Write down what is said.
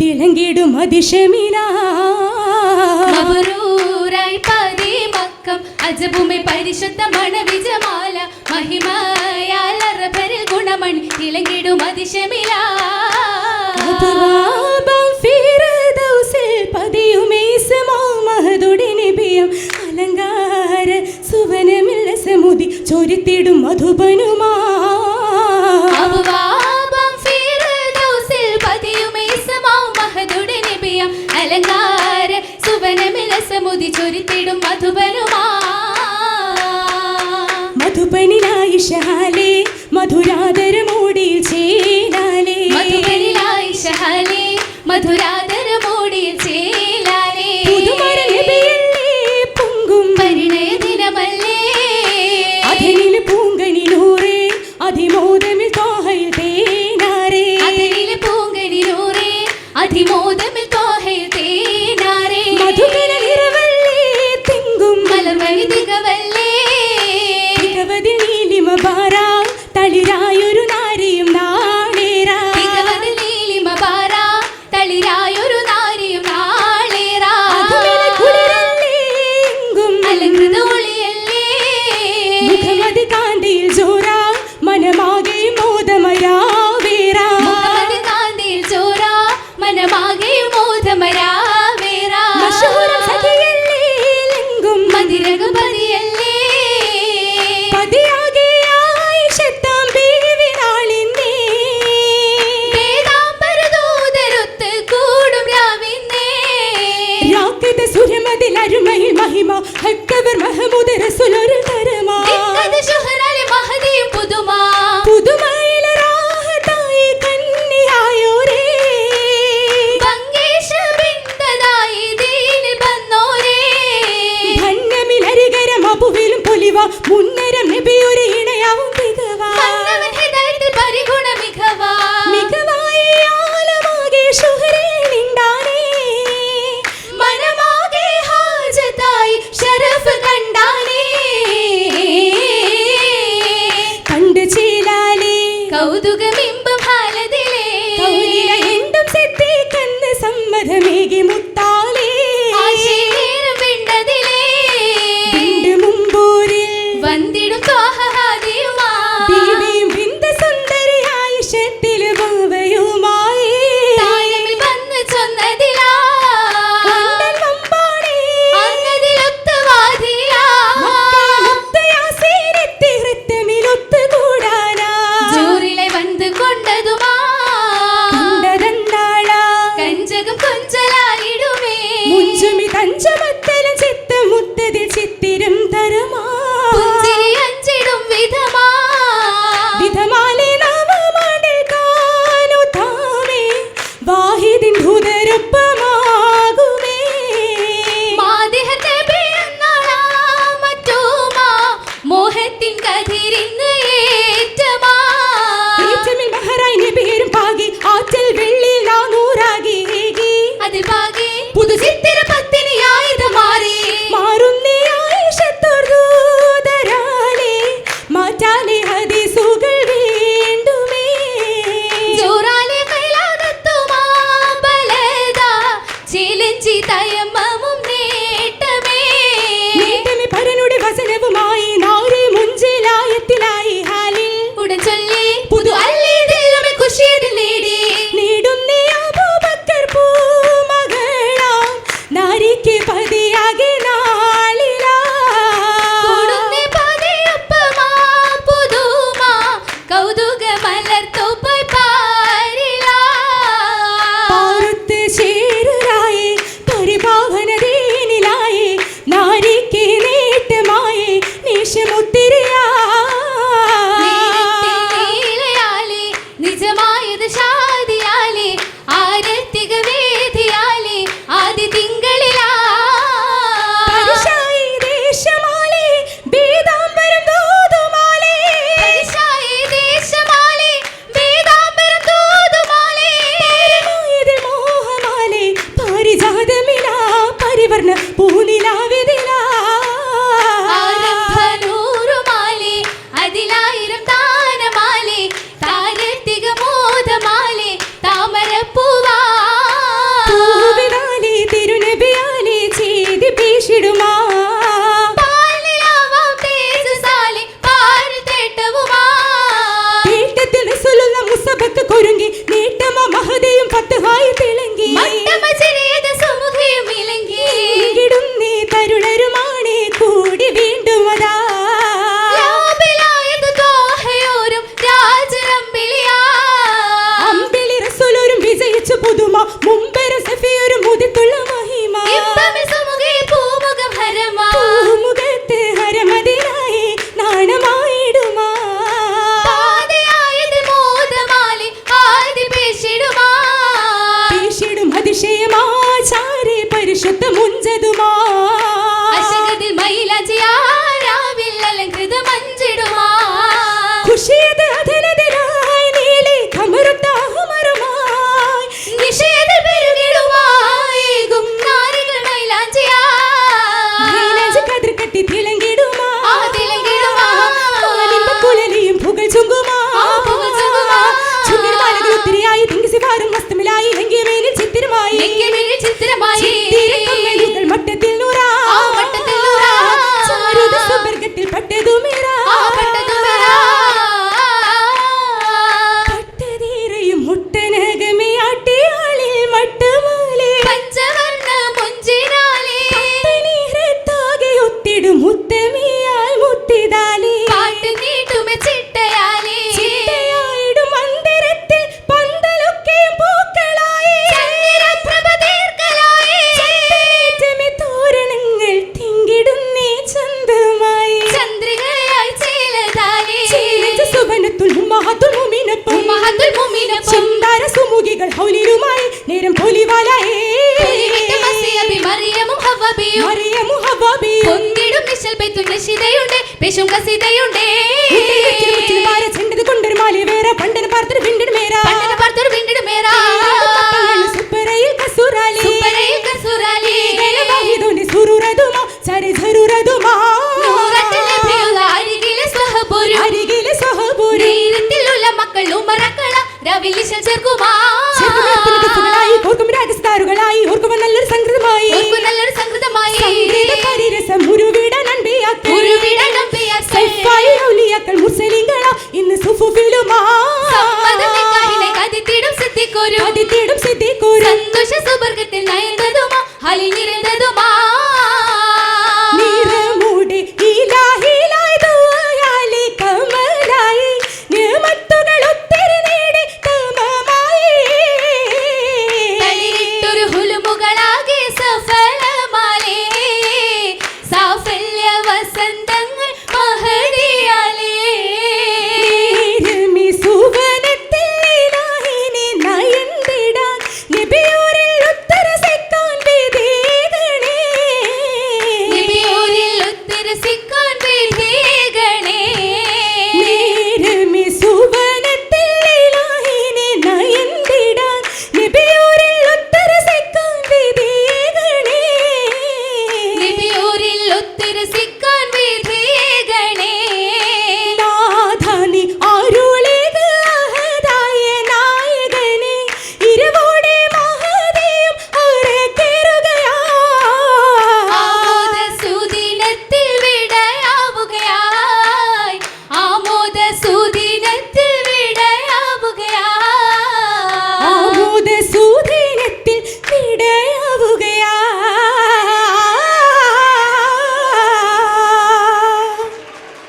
തിളങ്ങിടും അതിശമിലായി പതിമക്കം അജഭൂമി പരിശുദ്ധ മണവിജമാല. മഹിമയാൽ അറബരിൽ ഗുണമണി തിളങ്ങിടും അതിശമില. അലങ്കാര സുവനമില്ല സമുതി ചൊരിത്തിടും മധുബനുമാ. സ്തുതി ചൊരിത്തിടും മധുബനുമാ മധുബനിലായിഷഹാലേ മധുരാതരമോടിയിൽ ചേരാലേ. മധുബനിലായിഷഹാലേ മധുരാത വില്ലിശൽ ചേർക്കുമായി. ഓർക്കും രാജസ്ഥാനുകളായി ഓർക്കുമ്പോൾ നല്ലൊരു സംഗൃതമായി. നല്ലൊരു സംഗൃതമായി. സംഗീതകാരിരസം ഉരുവിടാൻ അൻപിയാക്കൾ ഉരുവിടാൻ അൻപിയാക്കൾ മുസ്ലിങ്ങളാ. ഇന്ന് സുഫുഫിലുമാ. கருத்திரு சிக்க